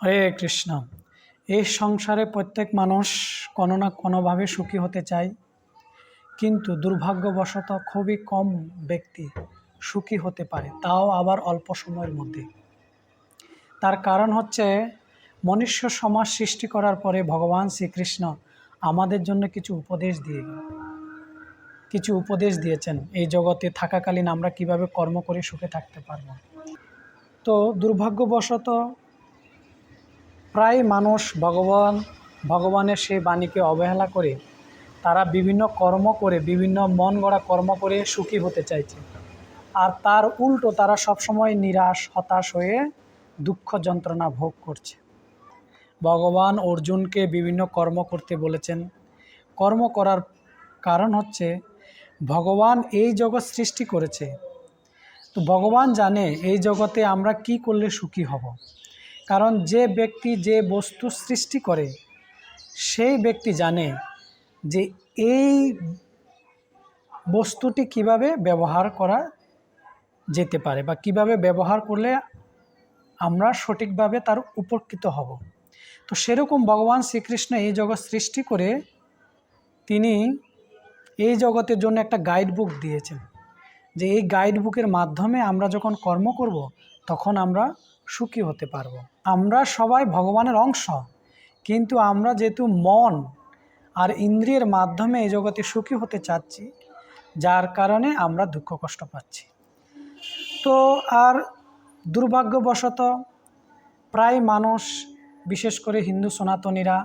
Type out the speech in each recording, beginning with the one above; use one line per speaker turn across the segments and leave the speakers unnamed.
হরে কৃষ্ণ এই সংসারে প্রত্যেক মানুষ কোনো না কোনোভাবে সুখী হতে চায় কিন্তু দুর্ভাগ্যবশত খুবই কম ব্যক্তি সুখী হতে পারে তাও আবার অল্প সময়ের মধ্যে তার কারণ হচ্ছে মনুষ্য সমাজ সৃষ্টি করার পরে ভগবান শ্রীকৃষ্ণ আমাদের জন্য কিছু উপদেশ দিয়ে কিছু উপদেশ দিয়েছেন এই জগতে থাকাকালীন আমরা কিভাবে কর্ম করে সুখে থাকতে পারব তো দুর্ভাগ্যবশত প্রায় মানুষ ভগবান ভগবানের সেই বাণীকে অবহেলা করে তারা বিভিন্ন কর্ম করে বিভিন্ন মন গড়া কর্ম করে সুখী হতে চাইছে আর তার উল্টো তারা সবসময় নিরাশ হতাশ হয়ে দুঃখ যন্ত্রণা ভোগ করছে ভগবান অর্জুনকে বিভিন্ন কর্ম করতে বলেছেন কর্ম করার কারণ হচ্ছে ভগবান এই জগৎ সৃষ্টি করেছে তো ভগবান জানে এই জগতে আমরা কি করলে সুখী হব কারণ যে ব্যক্তি যে বস্তু সৃষ্টি করে সেই ব্যক্তি জানে যে এই বস্তুটি কিভাবে ব্যবহার করা যেতে পারে বা কিভাবে ব্যবহার করলে আমরা সঠিকভাবে তার উপকৃত হব তো সেরকম ভগবান শ্রীকৃষ্ণ এই জগৎ সৃষ্টি করে তিনি এই জগতের জন্য একটা গাইড বুক দিয়েছেন যে এই গাইড বুকের মাধ্যমে আমরা যখন কর্ম করব তখন আমরা সুখী হতে পারবো আমরা সবাই ভগবানের অংশ কিন্তু আমরা যেহেতু মন আর ইন্দ্রিয়ের মাধ্যমে এই জগতে সুখী হতে চাচ্ছি যার কারণে আমরা দুঃখ কষ্ট পাচ্ছি তো আর দুর্ভাগ্যবশত প্রায় মানুষ বিশেষ করে হিন্দু সনাতনীরা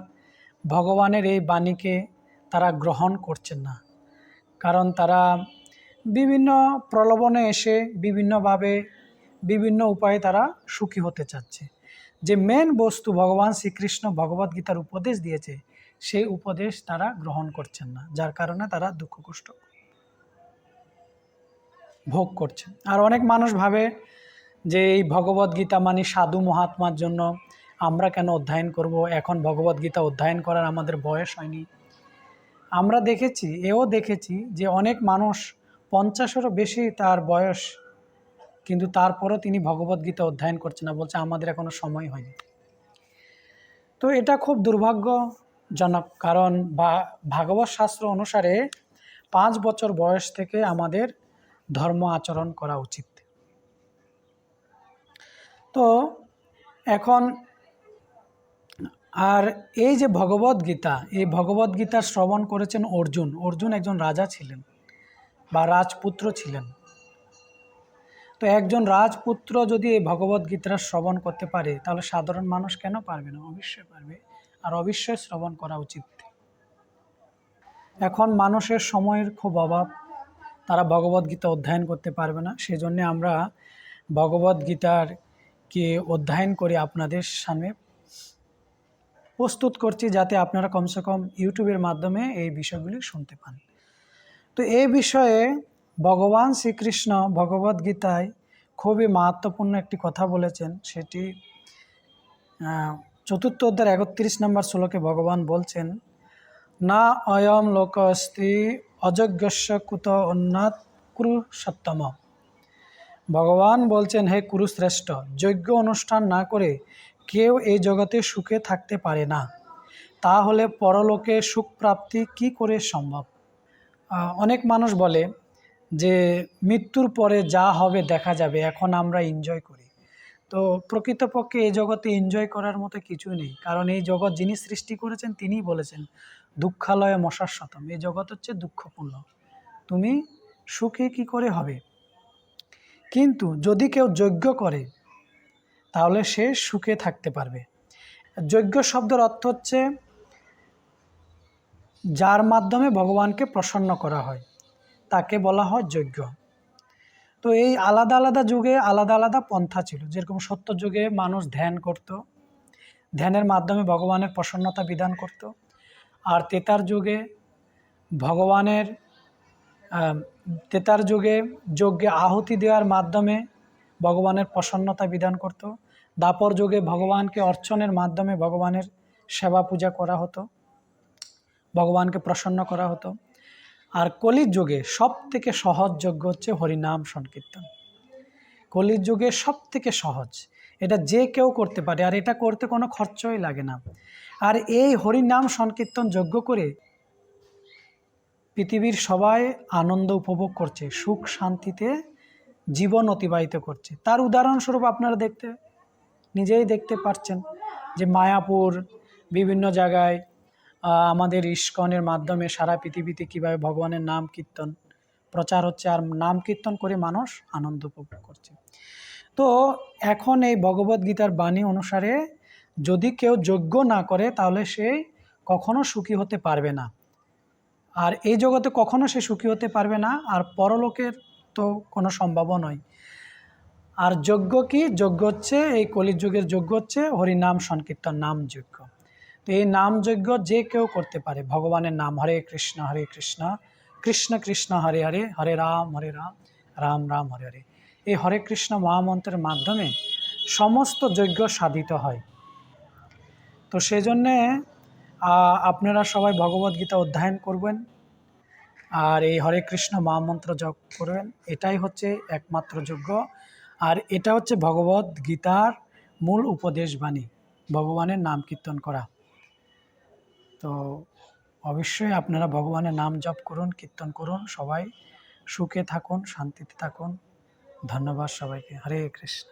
ভগবানের এই বাণীকে তারা গ্রহণ করছেন না কারণ তারা বিভিন্ন প্রলোভনে এসে বিভিন্নভাবে বিভিন্ন উপায়ে তারা সুখী হতে চাচ্ছে যে মেন বস্তু ভগবান শ্রীকৃষ্ণ ভগবদ গীতার উপদেশ দিয়েছে সেই উপদেশ তারা গ্রহণ করছেন না যার কারণে তারা দুঃখ কষ্ট ভোগ করছেন আর অনেক মানুষ ভাবে যে এই ভগবদ গীতা মানে সাধু মহাত্মার জন্য আমরা কেন অধ্যয়ন করব এখন ভগবদ গীতা অধ্যয়ন করার আমাদের বয়স হয়নি আমরা দেখেছি এও দেখেছি যে অনেক মানুষ পঞ্চাশেরও বেশি তার বয়স কিন্তু তারপরও তিনি ভগবদ্গীতা অধ্যয়ন করছে না বলছে আমাদের এখনও সময় হয়নি তো এটা খুব দুর্ভাগ্যজনক কারণ বা ভাগবত শাস্ত্র অনুসারে পাঁচ বছর বয়স থেকে আমাদের ধর্ম আচরণ করা উচিত তো এখন আর এই যে ভগবদ্গীতা গীতা এই ভগবত গীতা শ্রবণ করেছেন অর্জুন অর্জুন একজন রাজা ছিলেন বা রাজপুত্র ছিলেন তো একজন রাজপুত্র যদি এই ভগবদ্গীতার শ্রবণ করতে পারে তাহলে সাধারণ মানুষ কেন পারবে না অবশ্যই পারবে আর অবশ্যই শ্রবণ করা উচিত এখন মানুষের সময়ের খুব অভাব তারা ভগবদ্গীতা অধ্যয়ন করতে পারবে না সেজন্য আমরা ভগবদ্গীতার কে অধ্যয়ন করে আপনাদের সামনে প্রস্তুত করছি যাতে আপনারা কমসে কম ইউটিউবের মাধ্যমে এই বিষয়গুলি শুনতে পান তো এই বিষয়ে ভগবান শ্রীকৃষ্ণ ভগবদ গীতায় খুবই মাহাত্মপূর্ণ একটি কথা বলেছেন সেটি চতুর্থ অধ্যায় একত্রিশ নম্বর শ্লোকে ভগবান বলছেন না অয়ম লোক অস্তি অযোগ্যস্য কুত অন্যাত কুরুসত্তম ভগবান বলছেন হে কুরুশ্রেষ্ঠ যজ্ঞ অনুষ্ঠান না করে কেউ এই জগতে সুখে থাকতে পারে না তাহলে পরলোকে সুখ প্রাপ্তি কি করে সম্ভব অনেক মানুষ বলে যে মৃত্যুর পরে যা হবে দেখা যাবে এখন আমরা এনজয় করি তো প্রকৃতপক্ষে এই জগতে এনজয় করার মতো কিছু নেই কারণ এই জগৎ যিনি সৃষ্টি করেছেন তিনিই বলেছেন দুঃখালয় মশাশ্বতম এই জগৎ হচ্ছে দুঃখপূর্ণ তুমি সুখে কি করে হবে কিন্তু যদি কেউ যজ্ঞ করে তাহলে সে সুখে থাকতে পারবে যজ্ঞ শব্দের অর্থ হচ্ছে যার মাধ্যমে ভগবানকে প্রসন্ন করা হয় তাকে বলা হয় যজ্ঞ তো এই আলাদা আলাদা যুগে আলাদা আলাদা পন্থা ছিল যেরকম সত্য যুগে মানুষ ধ্যান করত ধ্যানের মাধ্যমে ভগবানের প্রসন্নতা বিধান করত আর তেতার যুগে ভগবানের তেতার যুগে যজ্ঞে আহুতি দেওয়ার মাধ্যমে ভগবানের প্রসন্নতা বিধান করত দাপর যুগে ভগবানকে অর্চনের মাধ্যমে ভগবানের সেবা পূজা করা হতো ভগবানকে প্রসন্ন করা হতো আর কলির যুগে সব থেকে সহজ যোগ্য হচ্ছে হরিনাম সংকীর্তন কলির যুগে সব থেকে সহজ এটা যে কেউ করতে পারে আর এটা করতে কোনো খরচই লাগে না আর এই হরিনাম সংকীর্তন যোগ্য করে পৃথিবীর সবাই আনন্দ উপভোগ করছে সুখ শান্তিতে জীবন অতিবাহিত করছে তার উদাহরণস্বরূপ আপনারা দেখতে নিজেই দেখতে পাচ্ছেন যে মায়াপুর বিভিন্ন জায়গায় আমাদের ইস্কনের মাধ্যমে সারা পৃথিবীতে কীভাবে ভগবানের নাম কীর্তন প্রচার হচ্ছে আর নাম কীর্তন করে মানুষ আনন্দ উপভোগ করছে তো এখন এই ভগবদ্গীতার বাণী অনুসারে যদি কেউ যোগ্য না করে তাহলে সে কখনো সুখী হতে পারবে না আর এই জগতে কখনো সে সুখী হতে পারবে না আর পরলোকের তো কোনো সম্ভাবনা নয় আর যজ্ঞ কি যজ্ঞ হচ্ছে এই কলিযুগের যজ্ঞ হচ্ছে হরিনাম সংকীর্তন নাম যজ্ঞ তো এই নামযজ্ঞ যে কেউ করতে পারে ভগবানের নাম হরে কৃষ্ণ হরে কৃষ্ণ কৃষ্ণ কৃষ্ণ হরে হরে হরে রাম হরে রাম রাম রাম হরে হরে এই হরে কৃষ্ণ মহামন্ত্রের মাধ্যমে সমস্ত যজ্ঞ সাধিত হয় তো সেই জন্যে আপনারা সবাই ভগবদ্গীতা অধ্যয়ন করবেন আর এই হরে কৃষ্ণ মহামন্ত্র যজ্ঞ করবেন এটাই হচ্ছে একমাত্র যজ্ঞ আর এটা হচ্ছে ভগবদ্গীতার মূল উপদেশ বাণী ভগবানের নাম কীর্তন করা তো অবশ্যই আপনারা ভগবানের নাম জপ করুন কীর্তন করুন সবাই সুখে থাকুন শান্তিতে থাকুন ধন্যবাদ সবাইকে হরে কৃষ্ণ